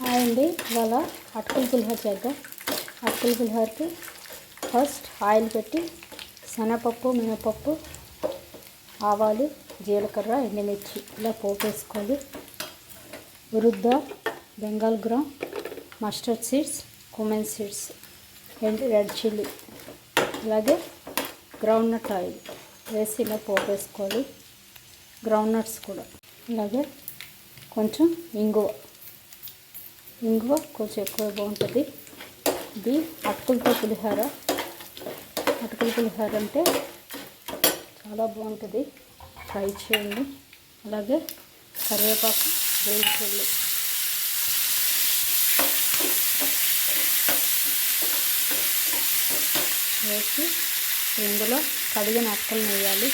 Hi అండి. ఇవాళ అటుకుల పులిహోర చేద్దాం. అటుకుల పులిహోరకి ఫస్ట్ ఆయిల్ పెట్టి శనగపప్పు మినపప్పు ఆవాలు జీలకర్ర ఎండుమిర్చి ఇలా పోపు వేసుకోవాలి ఉరుద్ద Bengal gram mustard seeds cumin seeds and red chilli. అలాగే గ్రౌండ్ నట్ ఆయిల్ వేసి ఇలా పోపు వేసుకోవాలి గ్రౌండ్ నట్స్ కూడా. అలాగే కొంచెం ఇంగువ. ఇంగువ కొంచెం ఎక్కువ బాగుంటుంది. ఇది అటుకులతో పులిహోర. అటుకుల పులిహోర అంటే చాలా బాగుంటుంది. ఫ్రై చేయండి. అలాగే కరివేపాకు వేయించండి వేసి ఇందులో కడిగిన అక్కలు వేయాలి.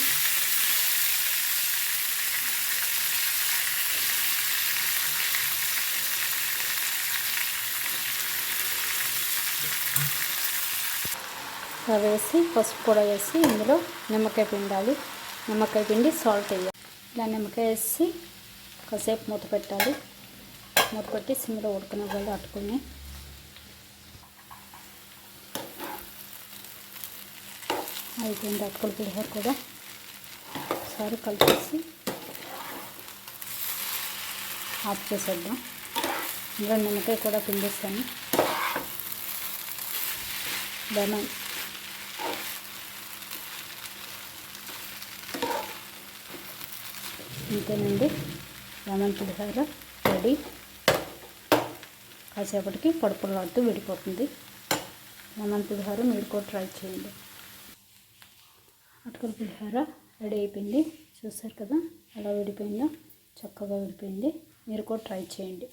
వేసి పసుపు కూడా వేసి ఇందులో నిమ్మకాయ పిండాలి. నిమ్మకాయ పిండి సాల్ట్ వేయాలి. ఇలా నిమ్మకాయ వేసి కాసేపు మూత పెట్టాలి. మూత పెట్టి సిమ్లో ఉడకనివ్వాలి అట్టుకుని అయిపోయింది అటుకుల పులిహోర కూడా. ఒకసారి కలిపేసి ఆఫ్ చేసేద్దాం. ఇందులో నిమ్మకాయ కూడా పిండిస్తాను. లెమన్ ఇంతేనండి. Lemon pulihora ready. కాసేపటికి పడుపులాడుతూ విడిపోతుంది. లెమన్ పులిహోర మీరు కూడా ట్రై చేయండి. అటుకుల పులిహోర రెడీ అయిపోయింది. చూసారు కదా ఎలా విడిపోయిందో చక్కగా విడిపోయింది. మీరు కూడా ట్రై చేయండి.